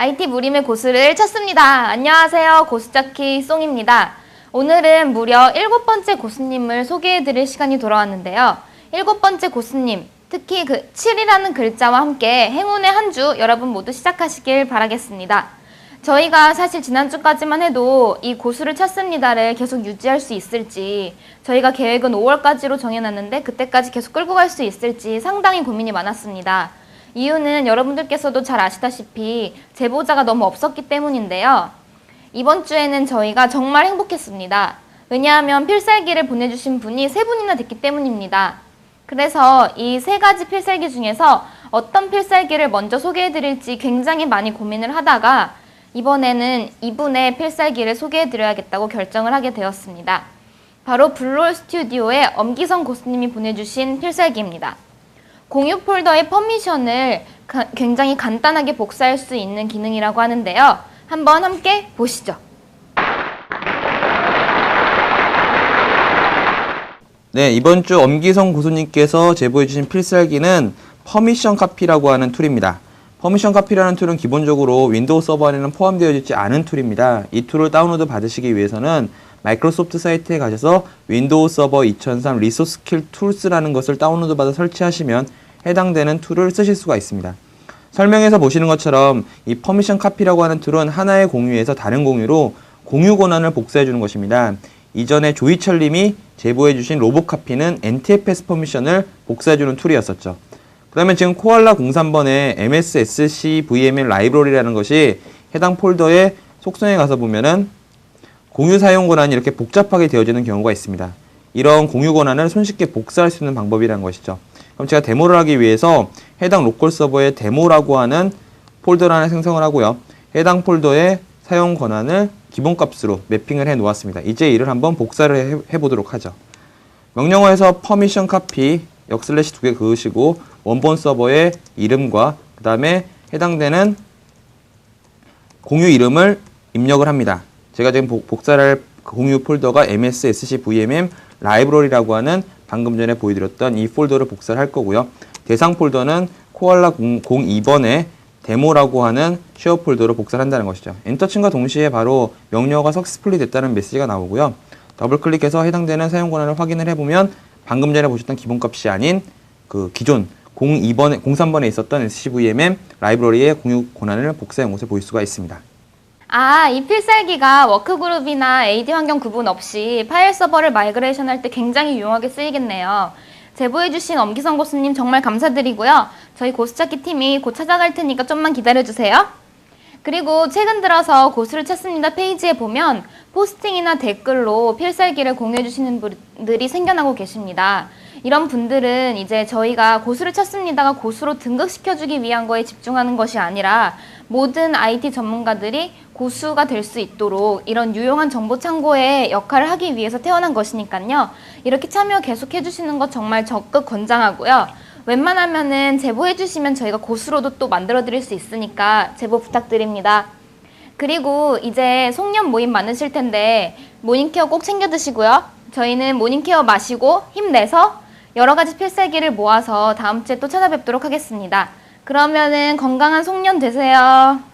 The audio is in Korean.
IT 무림의 고수를 찾습니다. 안녕하세요. 고수자키 송입니다. 오늘은 무려 일곱 번째 고수님을 소개해 드릴 시간이 돌아왔는데요. 일곱 번째 고수님, 특히 그 7이라는 글자와 함께 행운의 한 주 여러분 모두 시작하시길 바라겠습니다. 저희가 사실 지난주까지만 해도 이 고수를 찾습니다를 계속 유지할 수 있을지 저희가 계획은 5월까지로 정해놨는데 그때까지 계속 끌고 갈 수 있을지 상당히 고민이 많았습니다. 이유는 여러분들께서도 잘 아시다시피 제보자가 너무 없었기 때문인데요. 이번 주에는 저희가 정말 행복했습니다. 왜냐하면 필살기를 보내주신 분이 세 분이나 됐기 때문입니다. 그래서 이 세 가지 필살기 중에서 어떤 필살기를 먼저 소개해드릴지 굉장히 많이 고민을 하다가 이번에는 이분의 필살기를 소개해드려야겠다고 결정을 하게 되었습니다. 바로 블롤 스튜디오의 엄기성 고수님이 보내주신 필살기입니다. 공유 폴더의 퍼미션을 가- 굉장히 간단하게 복사할 수 있는 기능이라고 하는데요. 한번 함께 보시죠. 네, 이번 주 엄기성 고수님께서 제보해 주신 필살기는 퍼미션 카피라고 하는 툴입니다. 퍼미션 카피라는 툴은 기본적으로 윈도우 서버 안에는 포함되어 있지 않은 툴입니다. 이 툴을 다운로드 받으시기 위해서는 마이크로소프트 사이트에 가셔서 윈도우 서버 2003 리소스 킬 툴스라는 것을 다운로드 받아 설치하시면 해당되는 툴을 쓰실 수가 있습니다. 설명에서 보시는 것처럼 이 퍼미션 카피라고 하는 툴은 하나의 공유에서 다른 공유로 공유 권한을 복사해 주는 것입니다. 이전에 조이철 님이 제보해 주신 로봇 카피는 NTFS 퍼미션을 복사해 주는 툴이었었죠. 그다음에 지금 코알라 03번에 MSSC VML 라이브러리라는 것이 해당 폴더의 속성에 가서 보면은 공유 사용 권한이 이렇게 복잡하게 되어지는 경우가 있습니다. 이런 공유 권한을 손쉽게 복사할 수 있는 방법이라는 것이죠. 그럼 제가 데모를 하기 위해서 해당 로컬 서버에 데모라고 하는 폴더를 하나 생성을 하고요. 해당 폴더의 사용 권한을 기본값으로 매핑을 해 놓았습니다. 이제 이를 한번 복사를 해, 해 보도록 하죠. 명령어에서 퍼미션 카피 역슬래시 두 개 그으시고 원본 서버의 이름과 그 다음에 해당되는 공유 이름을 입력을 합니다. 제가 지금 복- 복사를 할 공유 폴더가 MSSC VMM 라이브러리라고 하는 방금 전에 보여드렸던 이 폴더를 복사를 할 거고요. 대상 폴더는 코알라 02번에 데모라고 하는 쉐어 폴더로 복사를 한다는 것이죠. 엔터침과 동시에 바로 명령어가 석스플리 됐다는 메시지가 나오고요. 더블 클릭해서 해당되는 사용 권한을 확인을 해보면 방금 전에 보셨던 기본값이 아닌 그 기존 02번에 03번에 있었던 SCVMM 라이브러리의 공유 권한을 복사한 것을 볼 수가 있습니다. 아, 이 필살기가 워크그룹이나 AD 환경 구분 없이 파일 서버를 마이그레이션 할 때 굉장히 유용하게 쓰이겠네요. 제보해주신 엄기성 고수님 정말 감사드리고요. 저희 고수찾기 팀이 곧 찾아갈 테니까 좀만 기다려주세요. 그리고 최근 들어서 고수를 찾습니다 페이지에 보면 포스팅이나 댓글로 필살기를 공유해주시는 분들이 생겨나고 계십니다. 이런 분들은 이제 저희가 고수를 찾습니다가 고수로 등극시켜주기 위한 거에 집중하는 것이 아니라 모든 IT 전문가들이 고수가 될 수 있도록 이런 유용한 정보 창고의 역할을 하기 위해서 태어난 것이니까요. 이렇게 참여 계속 해주시는 것 정말 적극 권장하고요. 웬만하면은 제보해 주시면 저희가 고수로도 또 만들어 드릴 수 있으니까 제보 부탁드립니다. 그리고 이제 송년 모임 많으실 텐데 모닝케어 꼭 챙겨 드시고요. 저희는 모닝케어 마시고 힘내서 여러 가지 필살기를 모아서 다음 주에 또 찾아뵙도록 하겠습니다. 그러면은 건강한 송년 되세요.